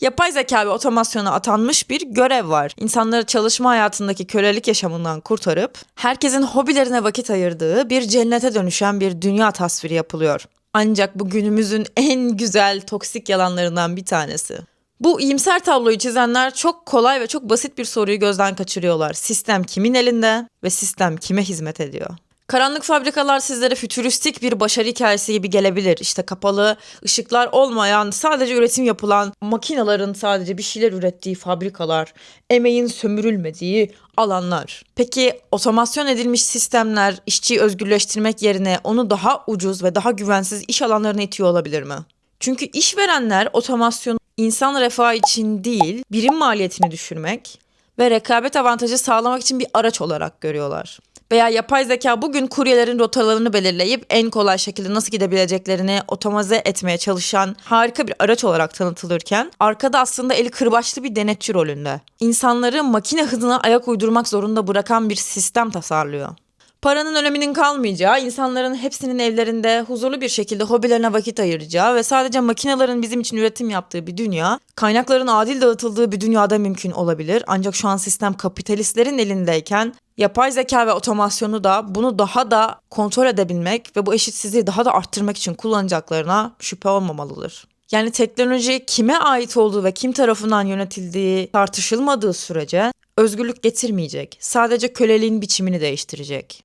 Yapay zeka ve otomasyona atanmış bir görev var. İnsanları çalışma hayatındaki kölelik yaşamından kurtarıp herkesin hobilerine vakit ayırdığı bir cennete dönüşen bir dünya tasviri yapılıyor. Ancak bu günümüzün en güzel toksik yalanlarından bir tanesi. Bu iyimser tabloyu çizenler çok kolay ve çok basit bir soruyu gözden kaçırıyorlar. Sistem kimin elinde ve sistem kime hizmet ediyor? Karanlık fabrikalar sizlere fütüristik bir başarı hikayesi gibi gelebilir. İşte kapalı, ışıklar olmayan, sadece üretim yapılan, makinelerin sadece bir şeyler ürettiği fabrikalar, emeğin sömürülmediği alanlar. Peki otomasyon edilmiş sistemler işçiyi özgürleştirmek yerine onu daha ucuz ve daha güvensiz iş alanlarına itiyor olabilir mi? Çünkü işverenler otomasyonu insan refahı için değil, birim maliyetini düşürmek ve rekabet avantajı sağlamak için bir araç olarak görüyorlar. Veya yapay zeka bugün kuryelerin rotalarını belirleyip en kolay şekilde nasıl gidebileceklerini otomaze etmeye çalışan harika bir araç olarak tanıtılırken arkada aslında eli kırbaçlı bir denetçi rolünde. İnsanları makine hızına ayak uydurmak zorunda bırakan bir sistem tasarlıyor. Paranın öneminin kalmayacağı, insanların hepsinin evlerinde huzurlu bir şekilde hobilerine vakit ayıracağı ve sadece makinelerin bizim için üretim yaptığı bir dünya, kaynakların adil dağıtıldığı bir dünyada mümkün olabilir. Ancak şu an sistem kapitalistlerin elindeyken yapay zeka ve otomasyonu da bunu daha da kontrol edebilmek ve bu eşitsizliği daha da arttırmak için kullanacaklarına şüphe olmamalıdır. Yani teknoloji kime ait olduğu ve kim tarafından yönetildiği tartışılmadığı sürece özgürlük getirmeyecek. Sadece köleliğin biçimini değiştirecek.